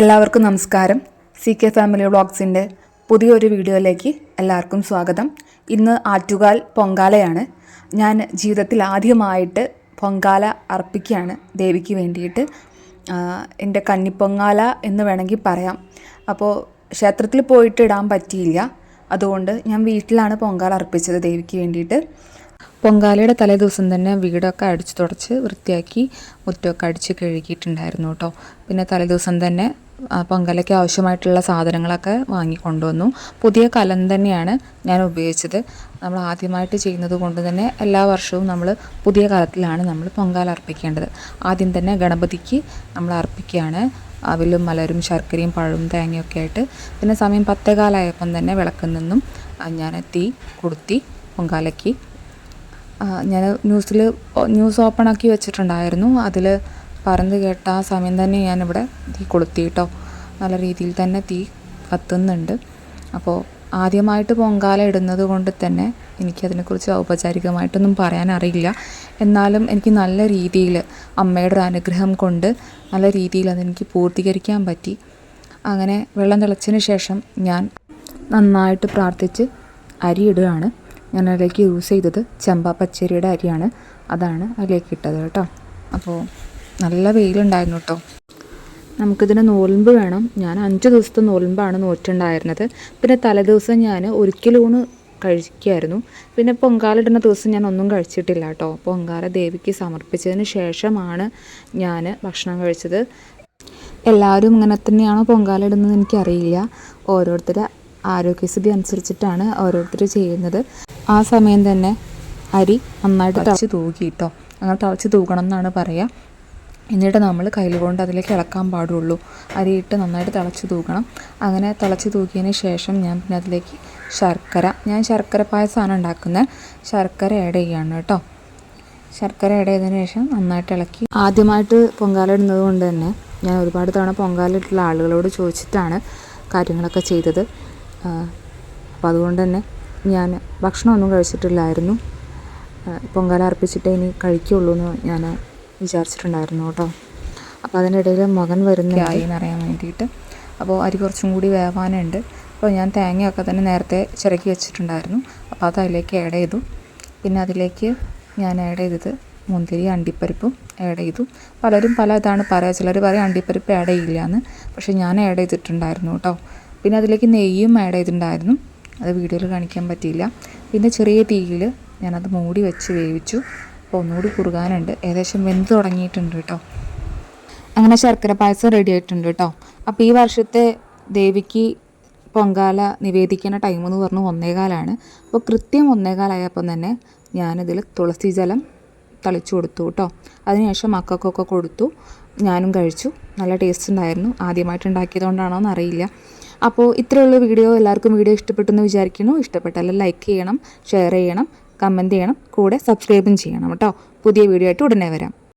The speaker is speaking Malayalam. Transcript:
എല്ലാവർക്കും നമസ്കാരം. സി കെ ഫാമിലി വ്ളോഗ്സിന്റെ പുതിയൊരു വീഡിയോയിലേക്ക് എല്ലാവർക്കും സ്വാഗതം. ഇന്ന് ആറ്റുകാൽ പൊങ്കാലയാണ്. ഞാൻ ജീവിതത്തിൽ ആദ്യമായിട്ട് പൊങ്കാല അർപ്പിക്കുകയാണ് ദേവിക്ക് വേണ്ടിയിട്ട്. എന്റെ കന്നിപ്പൊങ്കാല എന്ന് വേണമെങ്കിൽ പറയാം. അപ്പോൾ ക്ഷേത്രത്തിൽ പോയിട്ട് ഇടാൻ പറ്റിയില്ല. അതുകൊണ്ട് ഞാൻ വീട്ടിലാണ് പൊങ്കാല അർപ്പിച്ചത് ദേവിക്ക് വേണ്ടിയിട്ട്. പൊങ്കാലയുടെ തലേ ദിവസം തന്നെ വീടൊക്കെ അടിച്ചു തുടച്ച് വൃത്തിയാക്കി മുറ്റമൊക്കെ അടിച്ച് കഴുകിയിട്ടുണ്ടായിരുന്നു കേട്ടോ. പിന്നെ തലേ ദിവസം തന്നെ പൊങ്കലയ്ക്ക് ആവശ്യമായിട്ടുള്ള സാധനങ്ങളൊക്കെ വാങ്ങിക്കൊണ്ടുവന്നു പുതിയ കലം തന്നെയാണ് ഞാൻ ഉപയോഗിച്ചത്. നമ്മൾ ആദ്യമായിട്ട് ചെയ്യുന്നത് കൊണ്ട് തന്നെ എല്ലാ വർഷവും നമ്മൾ പുതിയ കാലത്തിലാണ് നമ്മൾ പൊങ്കാല അർപ്പിക്കേണ്ടത്. ആദ്യം തന്നെ ഗണപതിക്ക് നമ്മൾ അർപ്പിക്കുകയാണ്. അവിലും മലരും ശർക്കരയും പഴവും തേങ്ങയൊക്കെ ആയിട്ട് പിന്നെ സമയം പത്തേകാലായപ്പം തന്നെ വിളക്കിൽ നിന്നും ഞാൻ തീ കൊടുത്തി പൊങ്കാലയ്ക്ക് ഞാൻ ന്യൂസിൽ ന്യൂസ് ഓപ്പൺ ആക്കി വെച്ചിട്ടുണ്ടായിരുന്നു. അതിൽ പറന്ന് കേട്ട ആ സമയം തന്നെ ഞാനിവിടെ തീ കൊളുത്തി കേട്ടോ നല്ല രീതിയിൽ തന്നെ തീ കത്തുന്നുണ്ട്. അപ്പോൾ ആദ്യമായിട്ട് പൊങ്കാല ഇടുന്നത് കൊണ്ട് തന്നെ എനിക്കതിനെക്കുറിച്ച് ഔപചാരികമായിട്ടൊന്നും പറയാനറിയില്ല എന്നാലും എനിക്ക് നല്ല രീതിയിൽ അമ്മയുടെ ഒരു അനുഗ്രഹം കൊണ്ട് നല്ല രീതിയിൽ അതെനിക്ക് പൂർത്തീകരിക്കാൻ പറ്റി. അങ്ങനെ വെള്ളം തിളച്ചതിന് ശേഷം ഞാൻ നന്നായിട്ട് പ്രാർത്ഥിച്ച് അരി ഇടുകയാണ്. ഞാൻ അതിലേക്ക് യൂസ് ചെയ്തത് ചെമ്പ പച്ചരിയുടെ അരിയാണ്. അതാണ് അതിലേക്ക് ഇട്ടത് കേട്ടോ. അപ്പോൾ നല്ല വെയിലുണ്ടായിരുന്നു കേട്ടോ. നമുക്കിതിന് നോൽമ്പ് വേണം. ഞാൻ അഞ്ച് ദിവസത്തെ നോൽമ്പാണ് നോറ്റുണ്ടായിരുന്നത്. പിന്നെ തലേദിവസം ഞാൻ ഒരിക്കലൂണ് കഴിക്കായിരുന്നു. പിന്നെ പൊങ്കാലിടുന്ന ദിവസം ഞാൻ ഒന്നും കഴിച്ചിട്ടില്ല കേട്ടോ. പൊങ്കാല ദേവിക്ക് സമർപ്പിച്ചതിന് ശേഷമാണ് ഞാൻ ഭക്ഷണം കഴിച്ചത്. എല്ലാവരും ഇങ്ങനെ തന്നെയാണോ പൊങ്കാലിടുന്നത് എനിക്കറിയില്ല. ഓരോരുത്തരുടെ ആരോഗ്യസ്ഥിതി അനുസരിച്ചിട്ടാണ് ഓരോരുത്തർ ചെയ്യുന്നത്. ആ സമയം തന്നെ അരി നന്നായിട്ട് തിളച്ച് തൂക്കി കേട്ടോ അങ്ങനെ തിളച്ച് തൂക്കണം എന്നാണ് പറയുക എന്നിട്ട് നമ്മൾ കയ്യിൽ കൊണ്ട് അതിലേക്ക് ഇളക്കാൻ പാടുള്ളൂ. അരിയിട്ട് നന്നായിട്ട് തിളച്ച് തൂക്കണം അങ്ങനെ തിളച്ച് തൂക്കിയതിന് ശേഷം ഞാൻ പിന്നെ അതിലേക്ക് ശർക്കര. ഞാൻ ശർക്കര പായസമാണ് ഉണ്ടാക്കുന്നത് ശർക്കര ആഡ് ചെയ്യാണ് കേട്ടോ. ശർക്കര ആഡ് ചെയ്തതിന് ശേഷം നന്നായിട്ട് ഇളക്കി. ആദ്യമായിട്ട് പൊങ്കാല ഇടുന്നത് കൊണ്ട് തന്നെ ഞാൻ ഒരുപാട് തവണ പൊങ്കാല ഇട്ടുള്ള ആളുകളോട് ചോദിച്ചിട്ടാണ് കാര്യങ്ങളൊക്കെ ചെയ്തത്. അപ്പോൾ അതുകൊണ്ട് തന്നെ ഞാൻ ഭക്ഷണമൊന്നും കഴിച്ചിട്ടില്ലായിരുന്നു. പൊങ്കാല അർപ്പിച്ചിട്ടേ ഇനി കഴിക്കുള്ളൂ എന്ന് ഞാൻ വിചാരിച്ചിട്ടുണ്ടായിരുന്നു കേട്ടോ. അപ്പോൾ അതിനിടയിൽ മകൻ വരുന്നതായി എന്നറിയാൻ വേണ്ടിയിട്ട്. അപ്പോൾ അരി കുറച്ചും കൂടി വേവാനുണ്ട്. അപ്പോൾ ഞാൻ തേങ്ങയൊക്കെ തന്നെ നേരത്തെ ചിരക്കി വെച്ചിട്ടുണ്ടായിരുന്നു. അപ്പോൾ അത് അതിലേക്ക് ആഡ് ചെയ്തു. പിന്നെ അതിലേക്ക് ഞാൻ ആഡ് ചെയ്തത് മുന്തിരി അണ്ടിപ്പരിപ്പും ആഡ് ചെയ്തു. പലരും പല ഇതാണ് പറയുക ചിലർ പറയും അണ്ടിപ്പരിപ്പ് ആഡ് ചെയ്യില്ല എന്ന് പക്ഷേ ഞാൻ ആഡ് ചെയ്തിട്ടുണ്ടായിരുന്നു കേട്ടോ. പിന്നെ അതിലേക്ക് നെയ്യും ആഡ് ചെയ്തിട്ടുണ്ടായിരുന്നു. അത് വീഡിയോയിൽ കാണിക്കാൻ പറ്റിയില്ല. പിന്നെ ചെറിയ തീയിൽ ഞാനത് മൂടി വെച്ച് വേവിച്ചു. അപ്പോൾ ഒന്നുകൂടി കുറുകാനുണ്ട്. ഏകദേശം വെന്ത് തുടങ്ങിയിട്ടുണ്ട് കേട്ടോ. അങ്ങനെ ശർക്കര പായസം റെഡി ആയിട്ടുണ്ട് കേട്ടോ. അപ്പോൾ ഈ വർഷത്തെ ദേവിക്ക് പൊങ്കാല നിവേദിക്കുന്ന ടൈം എന്ന് പറഞ്ഞു ഒന്നേകാലാണ്. അപ്പോൾ കൃത്യം ഒന്നേകാലായപ്പം തന്നെ ഞാനിതിൽ തുളസി ജലം തളിച്ചു കൊടുത്തു കേട്ടോ. അതിനുശേഷം മക്കൾക്കൊക്കെ കൊടുത്തു. ഞാനും കഴിച്ചു. നല്ല ടേസ്റ്റ് ഉണ്ടായിരുന്നു. ആദ്യമായിട്ട് ഉണ്ടാക്കിയതുകൊണ്ടാണോ എന്ന് അറിയില്ല. അപ്പോൾ ഇത്രയുള്ള വീഡിയോ എല്ലാവർക്കും വീഡിയോ ഇഷ്ടപ്പെട്ടെന്ന് വിചാരിക്കുന്നു. ഇഷ്ടപ്പെട്ടാൽ ലൈക്ക് ചെയ്യണം ഷെയർ ചെയ്യണം കമന്റ് ചെയ്യണം കൂടെ സബ്സ്ക്രൈബും ചെയ്യണം കേട്ടോ. പുതിയ വീഡിയോ ആയിട്ട് ഉടനെ വരാം.